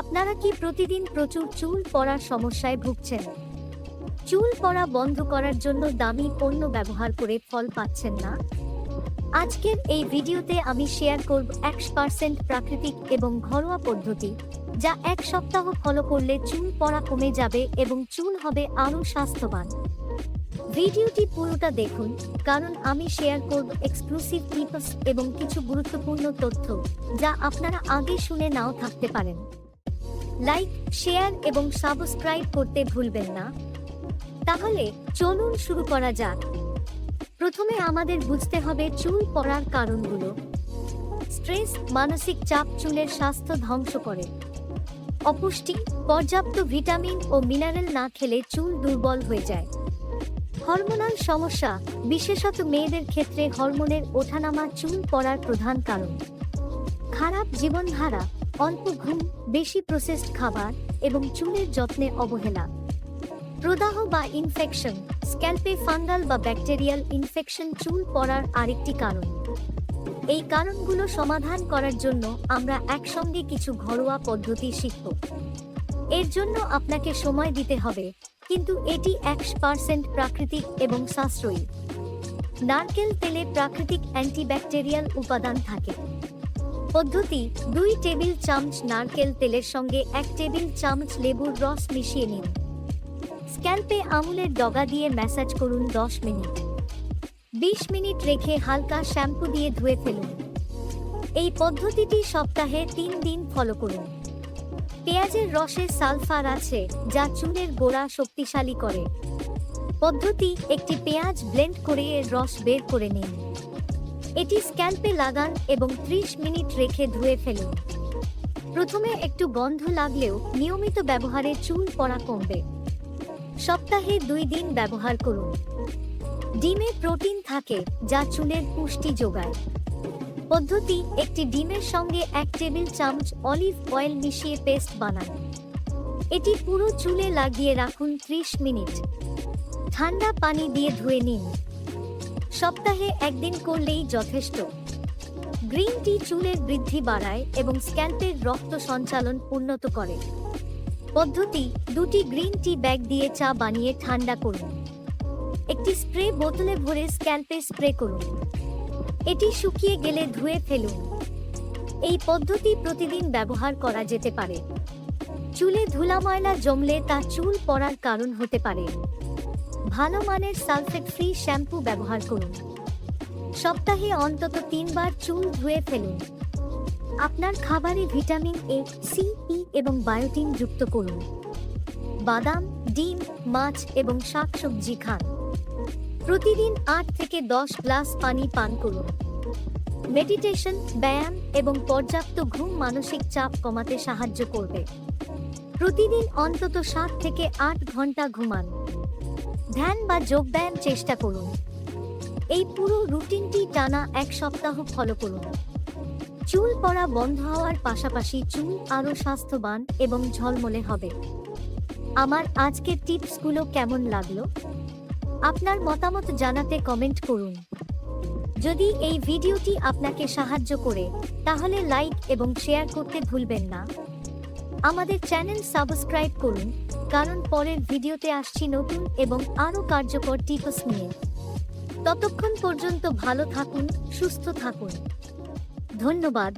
আপনারা কি প্রতিদিন প্রচুর চুল পড়ার সমস্যায় ভুগছেন? চুল পড়া বন্ধ করার জন্য দামি পণ্য ব্যবহার করে ফল পাচ্ছেন না? আজকের এই ভিডিওতে আমি শেয়ার করব একশো পার্সেন্ট প্রাকৃতিক এবং ঘরোয়া পদ্ধতি, যা এক সপ্তাহ ফলো করলে চুল পড়া কমে যাবে এবং চুল হবে আরও স্বাস্থ্যবান। ভিডিওটি পুরোটা দেখুন, কারণ আমি শেয়ার করব এক্সক্লুসিভ টিপস এবং কিছু গুরুত্বপূর্ণ তথ্য, যা আপনারা আগে শুনে নাও থাকতে পারেন। লাইক শেয়ার এবং সাবস্ক্রাইব করতে ভুলবেন না। তাহলে চলুন শুরু করা যাক। প্রথমে আমাদের বুঝতে হবে চুল পড়ার কারণগুলো। স্ট্রেস মানসিক চাপ চুলের স্বাস্থ্য ধ্বংস করে। অপুষ্টি, পর্যাপ্ত ভিটামিন ও মিনারেল না খেলে চুল দুর্বল হয়ে যায়। হরমোনাল সমস্যা, বিশেষত মেয়েদের ক্ষেত্রে হরমোনের ওঠানামা চুল পড়ার প্রধান কারণ। খারাপ জীবনধারা অল্প ঘুম বেশি প্রসেসড খাবার এবং চুলের যত্নে অবহেলা। প্রদাহ বা ইনফেকশন স্ক্যাল্পে ফাঙ্গাল বা ব্যাকটেরিয়াল ইনফেকশন চুল পড়ার আরেকটি কারণ। এই কারণগুলো সমাধান করার জন্য আমরা একসঙ্গে কিছু ঘরোয়া পদ্ধতি শিখব। এর জন্য আপনাকে সময় দিতে হবে, কিন্তু এটি একশো পার্সেন্ট প্রাকৃতিক এবং সাশ্রয়ী। নারকেল তেলে প্রাকৃতিক অ্যান্টিব্যাকটেরিয়াল উপাদান থাকে। পদ্ধতি, দুই টেবিল চামচ নারকেল তেলের সঙ্গে এক টেবিল চামচ লেবুর রস মিশিয়ে নিন। স্ক্যাল্পে আঙুলের ডগা দিয়ে ম্যাসাজ করুন দশ মিনিট। বিশ মিনিট রেখে হালকা শ্যাম্পু দিয়ে ধুয়ে ফেলুন। এই পদ্ধতিটি সপ্তাহে তিন দিন ফলো করুন। পেঁয়াজের রসে সালফার আছে, যা চুলের গোড়া শক্তিশালী করে। পদ্ধতি, একটি পেঁয়াজ ব্লেন্ড করে এর রস বের করে নিন। এটি স্ক্যাল্পে লাগান এবং 30 মিনিট রেখে ধুয়ে ফেলুন। প্রথমে একটু গন্ধ লাগলেও নিয়মিত ব্যবহারে চুল পড়া কমবে। সপ্তাহে দুই দিন ব্যবহার করুন। ডিমে প্রোটিন থাকে যা চুলের পুষ্টি যোগায়। পদ্ধতি, একটি ডিমের সঙ্গে এক টেবিল চামচ অলিভ অয়েল মিশিয়ে পেস্ট বানান। এটি পুরো চুলে লাগিয়ে রাখুন 30 মিনিট। ঠান্ডা পানি দিয়ে ধুয়ে নিন। সপ্তাহে একদিন করলেই যথেষ্ট। গ্রিন টি চুলের বৃদ্ধি বাড়ায় এবং স্ক্যাল্পের রক্ত সঞ্চালন উন্নত করে। পদ্ধতি, দুটি গ্রিন টি ব্যাগ দিয়ে চা বানিয়ে ঠান্ডা করুন। একটি স্প্রে বোতলে ভরে স্ক্যাল্পে স্প্রে করুন। এটি শুকিয়ে গেলে ধুয়ে ফেলুন। এই পদ্ধতি প্রতিদিন ব্যবহার করা যেতে পারে। চুলে ধুলা ময়লা জমলে তা চুল পড়ার কারণ হতে পারে। ভালো মানের সালফেট ফ্রি শ্যাম্পু ব্যবহার করুন। সপ্তাহে অন্তত তিনবার চুল ধুয়ে ফেলুন। আপনার খাবারে ভিটামিন এ সি ই এবং বায়োটিন যুক্ত করুন। বাদাম, ডিম, মাছ এবং শাকসবজি খান। প্রতিদিন আট থেকে দশ গ্লাস পানি পান করুন। মেডিটেশন, ব্যায়াম এবং পর্যাপ্ত ঘুম মানসিক চাপ কমাতে সাহায্য করবে। প্রতিদিন অন্তত সাত থেকে আট ঘণ্টা ঘুমান। ধ্যান বা যোগব্যায়াম চেষ্টা করুন। এই পুরো রুটিনটি টানা এক সপ্তাহ ফলো করুন। চুল পড়া বন্ধ হওয়ার পাশাপাশি চুল আরও স্বাস্থ্যবান এবং ঝলমলে হবে। আমার আজকের টিপসগুলো কেমন লাগল? আপনার মতামত জানাতে কমেন্ট করুন। যদি এই ভিডিওটি আপনাকে সাহায্য করে, তাহলে লাইক এবং শেয়ার করতে ভুলবেন না। আমাদের চ্যানেল সাবস্ক্রাইব করুন। কারণ পরের ভিডিওতে আসছি নতুন এবং আরও কার্যকর টিপস নিয়ে। ততক্ষণ পর্যন্ত ভালো থাকুন, সুস্থ থাকুন। ধন্যবাদ।